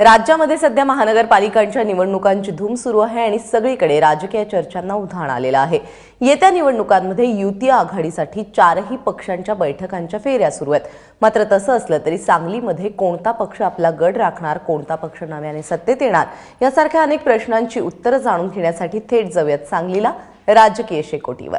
राज्यामध्ये सध्या महानगरपालिकांच्या निवडणुकांची धूम सुरू आहे आणि सगळीकडे राजकीय चर्चांना उधाण आलेलं आहे. येत्या निवडणुकांमध्ये युती आघाडीसाठी चारही पक्षांच्या बैठकांच्या फेऱ्या सुरू आहेत. मात्र तसं असलं तरी सांगलीमध्ये कोणता पक्ष आपला गड राखणार कोणता पक्ष नव्याने सत्तेत येणार यासारख्या अनेक प्रश्नांची उत्तरं जाणून घेण्यासाठी थेट जाऊयात सांगलीला राजकीय शेकोटीवर.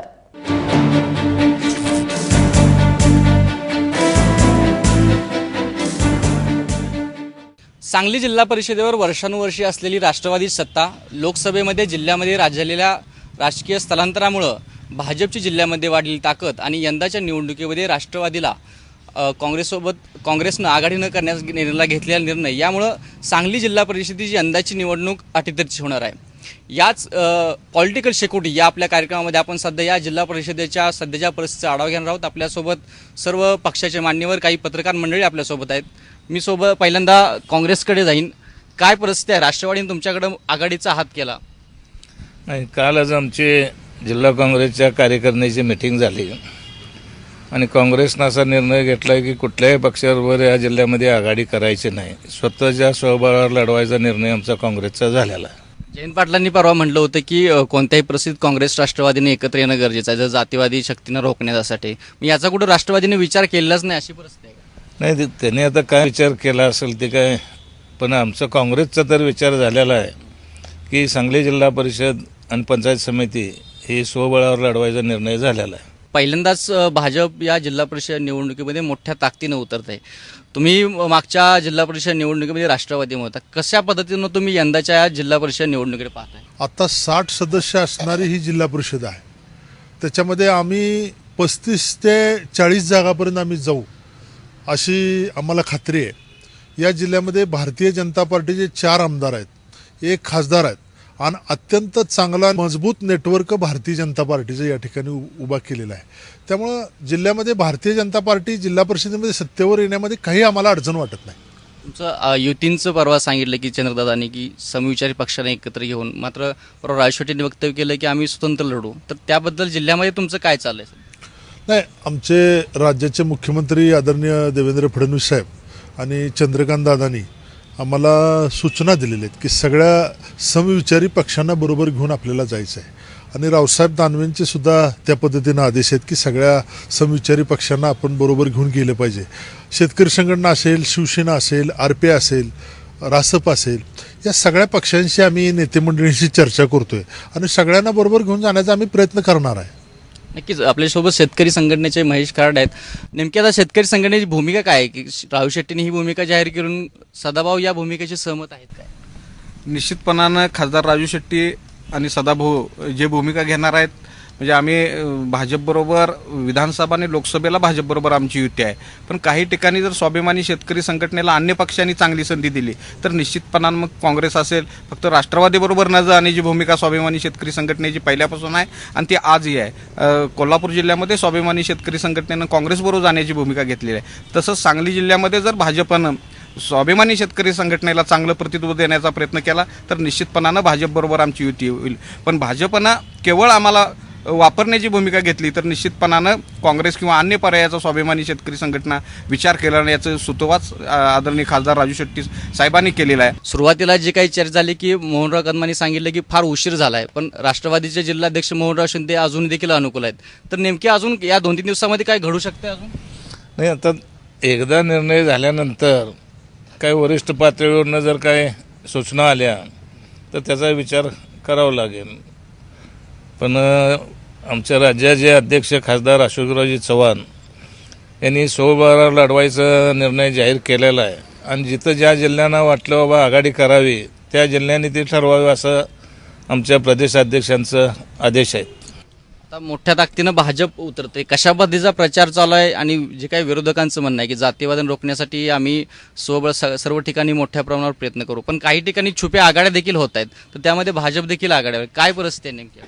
सांगली जिल्हा परिषदेवर वर्षानुवर्षी असलेली राष्ट्रवादी सत्ता लोकसभेमध्ये जिल्ह्यामध्ये राजलेल्या राजकीय स्थलांतरामुळं भाजपची जिल्ह्यामध्ये वाढलेली ताकद आणि यंदाच्या निवडणुकीमध्ये राष्ट्रवादीला काँग्रेससोबत काँग्रेसनं आघाडी न करण्यास निर्णय घेतलेला निर्णय. यामुळं सांगली जिल्हा परिषदेची यंदाची निवडणूक अटीतरची होणार आहे. याच पॉलिटिकल शेकोटी या आपल्या कार्यक्रमामध्ये आपण सध्या या जिल्हा परिषदेच्या सध्याच्या परिस्थितीचा आढावा घेणार आहोत. आपल्यासोबत सर्व पक्षाचे मान्यवर काही पत्रकार मंडळी आपल्यासोबत आहेत. मी सोबत पहिल्यांदा काँग्रेसकडे जाईन. काय परिस्थिती आहे? राष्ट्रवादीने तुमच्याकडे आघाडीचा हात केला. नाही कालच आमची जिल्हा काँग्रेसच्या कार्यकारिणीची मिटिंग झाली. आणि काँग्रेसनं असा निर्णय घेतला की कुठल्याही पक्षाबरोबर या जिल्ह्यामध्ये आघाडी करायची नाही. स्वतःच्या स्वबळावर लढवायचा निर्णय आमचा काँग्रेसचा झालेला जयंत पाटलांनी परवा म्हटलं होतं की कोणत्याही परिस्थितीत काँग्रेस राष्ट्रवादीने एकत्र येणं गरजेचं आहे. जर जातीवादी शक्तीनं रोखण्यासाठी. याचा कुठं राष्ट्रवादीने विचार केलाच नाही अशी परिस्थिती आहे? नाही ते- त्याने आता काय विचार केला असेल ते काय पण आमचा काँग्रेसचा तर विचार झालेला आहे की सांगली जिल्हा परिषद आणि पंचायत समिती ही स्वबळावर लढवायचा निर्णय झालेला आहे. पहिल्यांदाच भाजप या जिल्हा परिषद निवडणुकीमध्ये मोठ्या ताकदीनं उतरत आहे. तुम्ही मागच्या जिल्हा परिषद निवडणुकीमध्ये राष्ट्रवादीमध्ये होता. कशा पद्धतीनं तुम्ही यंदाच्या या जिल्हा परिषद निवडणुकीकडे पाहताय? आता साठ सदस्य असणारी ही जिल्हा परिषद आहे. त्याच्यामध्ये आम्ही पस्तीस ते चाळीस जागापर्यंत आम्ही जाऊ. अशी आम्हाला खात्री आहे. या जिल्ह्यामध्ये भारतीय जनता पार्टीचे चार आमदार आहेत. एक खासदार आहेत. आणि अत्यंत चांगला मजबूत नेटवर्क भारतीय जनता पार्टीचं या ठिकाणी उभा केलेला आहे. त्यामुळं जिल्ह्यामध्ये भारतीय जनता पार्टी जिल्हा परिषदेमध्ये सत्तेवर येण्यामध्ये काही आम्हाला अडचण वाटत नाही. तुमचं युतींचं परवा सांगितलं की चंद्रदादांनी की समविचारी पक्षाने एकत्र घेऊन मात्र परवा राजशेट्टींनी वक्तव्य केलं की आम्ही स्वतंत्र लढू. तर त्याबद्दल जिल्ह्यामध्ये तुमचं काय चाललंय? नाही आमचे राज्याचे मुख्यमंत्री आदरणीय देवेंद्र फडणवीस साहेब आणि चंद्रकांत दादानी आम्हाला सूचना दिलेल्या आहेत की सगळ्या समविचारी पक्षांना बरोबर घेऊन आपल्याला जायचं आहे आणि रावसाहेब दानवेंचे सुद्धा त्या पद्धतीनं आदेश आहेत की सगळ्या समविचारी पक्षांना आपण बरोबर घेऊन गेलं पाहिजे. शेतकरी संघटना असेल शिवसेना असेल आर पी असेल रासप असेल या सगळ्या पक्षांशी आम्ही नेते मंडळींशी चर्चा करतोय. आणि सगळ्यांना बरोबर घेऊन जाण्याचा आम्ही प्रयत्न करणार आहे. नक्कीच. आपल्यासोबत शेतकरी संघटनेचे महेश कराड आहेत. नेमकी आता शेतकरी संघटनेची भूमिका काय आहे? की राहू शेट्टीने ही भूमिका जाहीर करून सदाभाऊ या भूमिकेशी सहमत आहेत काय? निश्चितपणानं खासदार राजू शेट्टी आणि सदाभाऊ जे भूमिका घेणार आहेत म्हणजे आम्ही भाजपबरोबर विधानसभा आणि लोकसभेला भाजपबरोबर आमची युती आहे. पण काही ठिकाणी जर स्वाभिमानी शेतकरी संघटनेला अन्य पक्षांनी चांगली संधी दिली तर निश्चितपणानं मग काँग्रेस असेल फक्त राष्ट्रवादीबरोबर न जाण्याची भूमिका स्वाभिमानी शेतकरी संघटनेची पहिल्यापासून आहे आणि ती आजही आहे. कोल्हापूर जिल्ह्यामध्ये स्वाभिमानी शेतकरी संघटनेनं काँग्रेसबरोबर जाण्याची भूमिका घेतलेली आहे. तसंच सांगली जिल्ह्यामध्ये जर भाजपनं स्वाभिमानी शेतकरी संघटनेला चांगलं प्रतित्व देण्याचा प्रयत्न केला तर निश्चितपणानं भाजपबरोबर आमची युती होईल. पण भाजपनं केवळ आम्हाला वापरण्याची भूमिका घेतली तर निश्चितपणानं काँग्रेस किंवा अन्य पर्यायाचा स्वाभिमानी शेतकरी संघटना विचार केला याचं सुतोवाच आदरणीय खासदार राजू शेट्टी साहेबांनी केलेला आहे. सुरुवातीला जी काही चर्चा झाली की मोहनराव कदमांनी सांगितलं की फार उशीर झाला आहे पण राष्ट्रवादीचे जिल्हाध्यक्ष मोहनराव शिंदे अजून देखील अनुकूल आहेत. तर नेमके अजून या दोन तीन दिवसामध्ये काय घडू शकते अजून? नाही आता एकदा निर्णय झाल्यानंतर काही वरिष्ठ पातळीवरनं जर काय सूचना आल्या तर त्याचा विचार करावा लागेल. पण आमच्या राज्याचे अध्यक्ष खासदार अशोकरावजी चव्हाण यांनी सोबारा लढवायचा निर्णय जाहीर केलेला आहे. आणि जिथं ज्या जिल्ह्यांना वाटलं बाबा आघाडी करावी त्या जिल्ह्यांनी ते ठरवावे असं आमच्या प्रदेशाध्यक्षांचं आदेश आहेत आता मोठ्या ताकदीनं भाजप उतरते कशा पद्धतीचा प्रचार चालू आहे आणि जे काही विरोधकांचं म्हणणं आहे की जातीवादन रोखण्यासाठी आम्ही सोबळ स- सर्व ठिकाणी मोठ्या प्रमाणावर प्रयत्न करू. पण काही ठिकाणी छुप्या आघाड्या देखील होत आहेत. तर त्यामध्ये भाजप देखील आघाड्या काय परिस्थिती आहे नेमकी?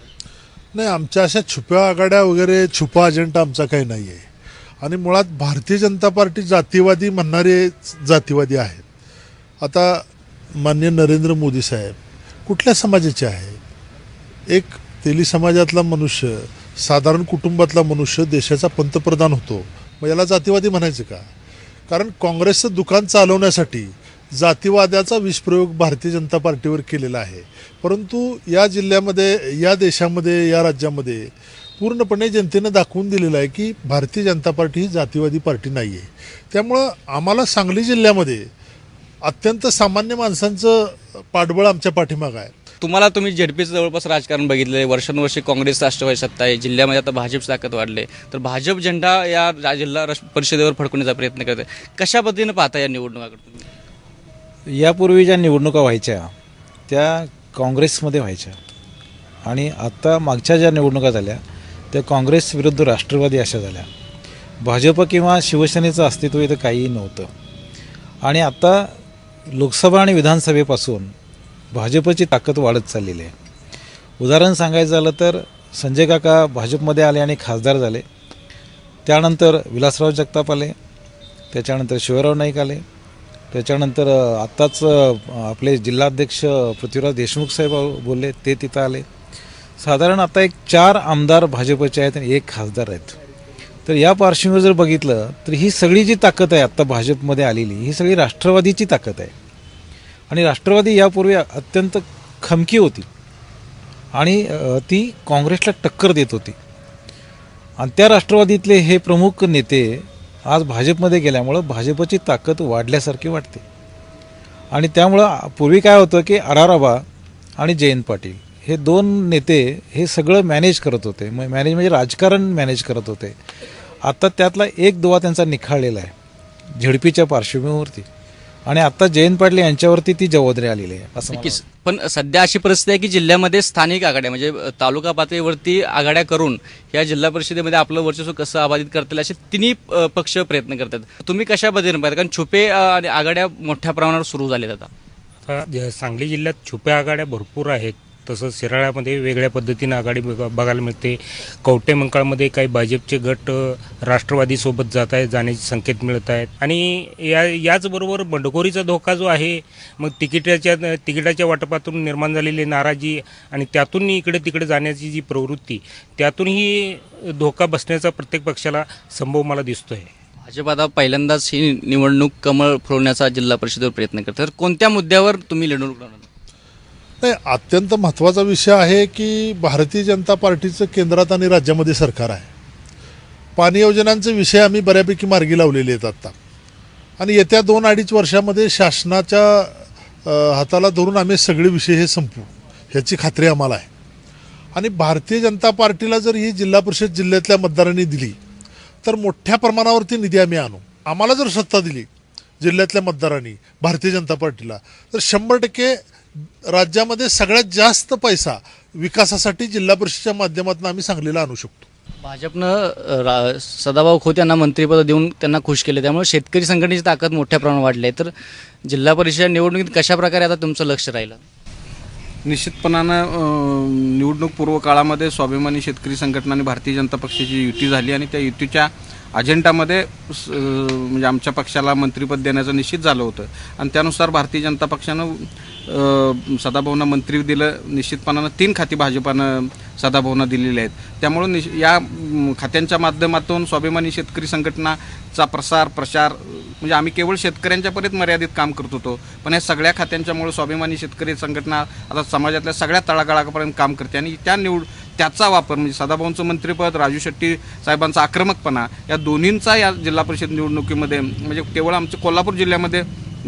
नाही आमच्या अशा छुप्या आघाड्या वगैरे छुपा अजेंडा आमचा काही नाही आहे आणि मुळात भारतीय जनता पार्टी जातीवादी म्हणणारे जातीवादी आहेत. आता मान्य नरेंद्र मोदी साहेब कुठल्या समाजाचे आहे? एक तेली समाजातला मनुष्य साधारण कुटुंबातला मनुष्य देशाचा पंतप्रधान होतो. मग याला जातीवादी म्हणायचं का? कारण काँग्रेसचं दुकान चालवण्यासाठी जातीवादाचा विषप्रयोग भारतीय जनता पार्टीवर केलेला आहे. परंतु या जिल्ह्यामध्ये या देशामध्ये या राज्यामध्ये पूर्णपणे जनतेनं दाखवून दिलेलं आहे की भारतीय जनता पार्टी ही जातीवादी पार्टी नाही आहे त्यामुळं आम्हाला सांगली जिल्ह्यामध्ये अत्यंत सामान्य माणसांचं पाठबळ आमच्या पाठीमागं आहे. तुम्हाला तुम्ही झेडपीचं जवळपास राजकारण बघितलंय. वर्षानुवर्षे काँग्रेस राष्ट्रवादी सत्ता आहे. जिल्ह्यामध्ये आता भाजप ताकद वाढले. तर भाजप झेंडा या जिल्हा परिषदेवर फडकवण्याचा प्रयत्न करत आहे कशा पद्धतीनं पाहता या निवडणुकाकडे तुम्ही? यापूर्वी ज्या निवडणुका व्हायच्या त्या काँग्रेसमध्ये व्हायच्या. आणि आत्ता मागच्या ज्या निवडणुका झाल्या त्या काँग्रेस विरुद्ध राष्ट्रवादी अशा झाल्या. भाजप किंवा शिवसेनेचं अस्तित्व इथं काहीही नव्हतं. आणि आत्ता लोकसभा आणि विधानसभेपासून भाजपची ताकद वाढत चाललेली आहे. उदाहरण सांगायचं झालं तर संजय काका भाजपमध्ये आले आणि खासदार झाले. त्यानंतर विलासराव जगताप आले. त्याच्यानंतर शिवराव नाईक आले. त्याच्यानंतर आत्ताच आपले जिल्हाध्यक्ष पृथ्वीराज देशमुख साहेब बोलले ते तिथं आले. साधारण आता एक चार आमदार भाजपचे आहेत आणि एक खासदार आहेत. तर या पार्श्वभूमीवर जर बघितलं तर ही सगळी जी ताकद आहे आत्ता भाजपमध्ये आलेली ही सगळी राष्ट्रवादीची ताकद आहे. आणि राष्ट्रवादी यापूर्वी अत्यंत खमकी होती. आणि ती काँग्रेसला टक्कर देत होती. आणि त्या राष्ट्रवादीतले हे प्रमुख नेते आज भाजपमध्ये गेल्यामुळं भाजपची ताकद वाढल्यासारखी वाटते. आणि त्यामुळं पूर्वी काय होतं की अराराबा आणि जयंत पाटील हे दोन नेते हे सगळं मॅनेज करत होते. मग मॅनेज म्हणजे राजकारण मॅनेज करत होते. आता त्यातला एक दुवा त्यांचा निखाळलेला आहे. झेडपीच्या पार्श्वभूमीवरती. आणि आता जयंत पाटील यांच्यावरती ती जबाबदारी आलेली आहे असं मला नक्कीच पण सध्या अशी परिस्थिती आहे की जिल्ह्यामध्ये स्थानिक आघाड्या म्हणजे तालुका पातळीवरती आघाड्या करून या जिल्हा परिषदेमध्ये आपलं वर्चस्व कसं अबाधित करतील असे तिन्ही अ, पक्ष प्रयत्न करतात. तुम्ही कशा पद्धतीने पाहता? कारण छुपे अ, आणि आघाड्या मोठ्या प्रमाणावर सुरू झालेत आता. आता ज- सांगली जिल्ह्यात छुप्या आघाड्या भरपूर आहेत. तसंच शिराळ्यामध्ये वेगळ्या पद्धतीनं आघाडी बघ- बघायला मिळते. कवटे मंकाळमध्ये काही भाजपचे गट राष्ट्रवादीसोबत जात आहेत जाण्याचे संकेत मिळत आहेत. आणि या याचबरोबर बंडखोरीचा धोका जो आहे मग तिकिटाच्या तिकिटाच्या वाटपातून निर्माण झालेली नाराजी आणि त्यातून इकडे तिकडे जाण्याची जी प्रवृत्ती त्यातूनही धोका बसण्याचा प्रत्येक पक्षाला संभव मला दिसतोय. भाजप आता पहिल्यांदाच ही निवडणूक कमळ फुलवण्याचा जिल्हा परिषदेवर प्रयत्न करते. तर कोणत्या मुद्द्यावर तुम्ही निवडणूक नाही अत्यंत महत्त्वाचा विषय आहे की भारतीय जनता पार्टीचं केंद्रात आणि राज्यामध्ये सरकार आहे. पाणी योजनांचे विषय आम्ही बऱ्यापैकी मार्गी लावलेले आहेत आत्ता आणि येत्या दोन अडीच वर्षामध्ये शासनाच्या हाताला धरून आम्ही सगळे विषय हे संपू ह्याची खात्री आम्हाला आहे. आणि भारतीय जनता पार्टीला जर ही जिल्हा परिषद जिल्ह्यातल्या मतदारांनी दिली तर मोठ्या प्रमाणावरती निधी आम्ही आणू. आम्हाला जर सत्ता दिली जिल्ह्यातल्या मतदारांनी भारतीय जनता पार्टीला. तर शंभर टक्के राज्यामध्ये सगळ्यात जास्त पैसा विकासासाठी जिल्हा परिषदेच्या माध्यमातून आम्ही सांगलीला आणू शकतो. भाजपनं रा- सदाभाऊ खोत यांना मंत्रिपद देऊन त्यांना खुश केले. त्यामुळे शेतकरी संघटनेची ताकद मोठ्या प्रमाणात वाढली आहे. तर जिल्हा परिषद निवडणुकीत कशा प्रकारे आता तुमचं लक्ष राहिलं? निश्चितपणानं निवडणूक पूर्व काळामध्ये स्वाभिमानी शेतकरी संघटना आणि भारतीय जनता पक्षाची युती झाली आणि त्या युतीच्या अजेंडामध्ये स- म्हणजे आमच्या पक्षाला मंत्रिपद देण्याचं निश्चित झालं होतं. आणि त्यानुसार भारतीय जनता पक्षानं सदाभाऊंना मंत्री दिलं निश्चितपणानं तीन खाती भाजपानं सदाभाऊंना दिलेली आहेत. त्यामुळं निश या खात्यांच्या माध्यमातून स्वाभिमानी शेतकरी संघटनाचा प्रसार प्रचार म्हणजे आम्ही केवळ शेतकऱ्यांच्यापर्यंत मर्यादित काम करत होतो पण या सगळ्या खात्यांच्यामुळे स्वाभिमानी शेतकरी संघटना आता समाजातल्या सगळ्या तळागाळापर्यंत काम करते. आणि त्या निवड त्याचा वापर म्हणजे सदाभाऊंचं मंत्रिपद राजू शेट्टी साहेबांचा आक्रमकपणा या दोन्हींचा या जिल्हा परिषद निवडणुकीमध्ये म्हणजे केवळ आमच्या कोल्हापूर जिल्ह्यामध्ये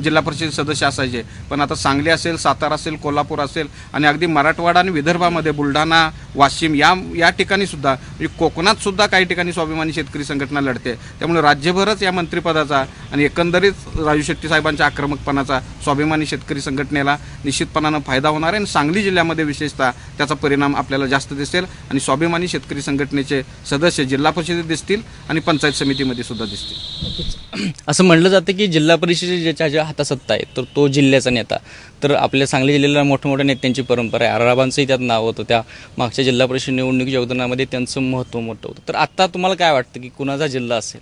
जिल्हा परिषद सदस्य असायचे. पण आता सांगली असेल सातारा असेल कोल्हापूर असेल आणि अगदी मराठवाडा आणि विदर्भामध्ये बुलढाणा वाशिम या या ठिकाणी सुद्धा म्हणजे कोकणात सुद्धा काही ठिकाणी स्वाभिमानी शेतकरी संघटना लढते. त्यामुळे राज्यभरच या मंत्रिपदाचा आणि एकंदरीत राजू शेट्टी साहेबांच्या आक्रमकपणाचा स्वाभिमानी शेतकरी संघटनेला निश्चितपणानं फायदा होणार आहे. आणि सांगली जिल्ह्यामध्ये विशेषतः त्याचा परिणाम आपल्याला जास्त दिसेल आणि स्वाभिमानी शेतकरी संघटनेचे सदस्य जिल्हा परिषदेत दिसतील आणि पंचायत समितीमध्ये सुद्धा दिसतील. असं म्हणलं जातं की जिल्हा परिषदेच्या ज्या हातात सत्ता आहे तर तो जिल्ह्याचा नेता. तर आपल्या सांगली जिल्ह्याला मोठ्या मोठ्या नेत्यांची परंपरा आहे. आराबांचंही त्यात नाव होतं. त्या मागच्या जिल्हा परिषद निवडणुकीच्या योगदानामध्ये त्यांचं महत्त्व मोठं होतं. तर आत्ता तुम्हाला काय वाटतं की कुणाचा जिल्हा असेल?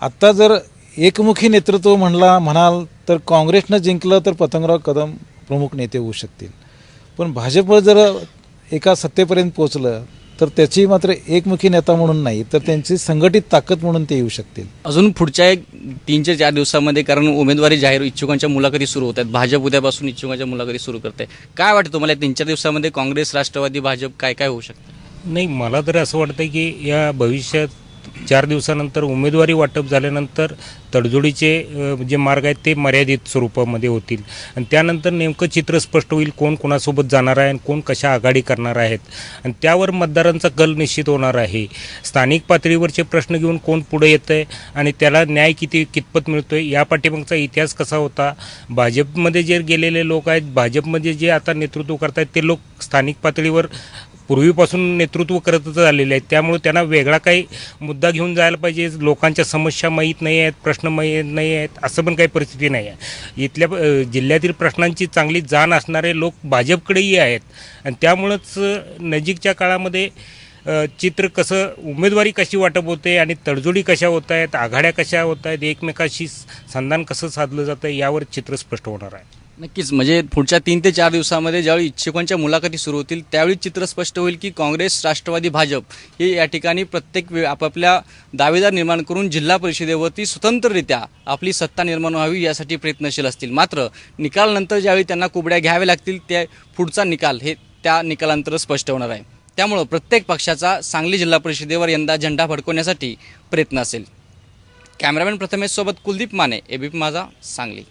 आत्ता जर एकमुखी नेतृत्व म्हणला म्हणाल तर काँग्रेसनं जिंकलं तर पतंगराव कदम प्रमुख नेते होऊ शकतील. पण भाजप जर एका सत्तेपर्यंत पोचलं तर त्याची मात्र एकमुखी नेता म्हणून नाही तर त्यांची संघटित ताकद म्हणून ते येऊ शकतील. अजून पुढच्या एक तीन ते चार दिवसामध्ये कारण उमेदवारी जाहीर इच्छुकांच्या मुलाखती सुरू होत आहेत. भाजप उद्यापासून इच्छुकांच्या मुलाखती सुरू करते. काय वाटतं तुम्हाला तीन चार दिवसामध्ये काँग्रेस राष्ट्रवादी भाजप काय काय होऊ शकतं? नाही मला तर असं वाटतं की या भविष्यात चार दिवसानंतर उमेदवारी वाटप झाल्यानंतर तडजोडीचे जे मार्ग आहेत ते मर्यादित स्वरूपामध्ये होतील. आणि त्यानंतर नेमकं चित्र स्पष्ट होईल कोण कोणासोबत जाणार आहे आणि कोण कशा आघाडी करणार आहेत. आणि त्यावर मतदारांचा कल निश्चित होणार आहे. स्थानिक पातळीवरचे प्रश्न घेऊन कोण पुढे येतं आहे आणि त्याला न्याय किती कितपत मिळतो आहे या पाठीमागचा इतिहास कसा होता? भाजपमध्ये जे गेलेले लोक आहेत भाजपमध्ये जे आता नेतृत्व करत आहेत ते लोक स्थानिक पातळीवर पूर्वीपासून नेतृत्व करतच आलेले आहेत. त्यामुळे त्यांना वेगळा काही मुद्दा घेऊन जायला पाहिजे. लोकांच्या समस्या माहीत नाही आहेत प्रश्न माहीत नाही आहेत असं पण काही परिस्थिती नाही आहे. इथल्या जिल्ह्यातील प्रश्नांची चांगली जाण असणारे लोक भाजपकडेही आहेत. आणि त्यामुळंच नजीकच्या काळामध्ये चित्र कसं उमेदवारी कशी वाटप होते आणि तडजोडी कशा होत आहेत आघाड्या कशा होत आहेत एकमेकाशी संधान कसं साधलं जातं यावर चित्र स्पष्ट होणार आहे. नक्कीच. म्हणजे पुढच्या तीन ते चार दिवसामध्ये ज्यावेळी इच्छुकांच्या मुलाखती सुरू होतील त्यावेळी चित्र स्पष्ट होईल की काँग्रेस राष्ट्रवादी भाजप हे या ठिकाणी प्रत्येक वे आपापल्या दावेदार निर्माण करून जिल्हा परिषदेवरती स्वतंत्ररित्या आपली सत्ता निर्माण व्हावी यासाठी प्रयत्नशील असतील. मात्र निकालनंतर ज्यावेळी त्यांना कुबड्या घ्याव्या लागतील त्या पुढचा निकाल हे त्या निकालानंतर स्पष्ट होणार आहे. त्यामुळं प्रत्येक पक्षाचा सांगली जिल्हा परिषदेवर यंदा झेंडा फडकवण्यासाठी प्रयत्न असेल. कॅमेरामॅन प्रथमेश सोबत कुलदीप माने एबीपी माझा सांगली.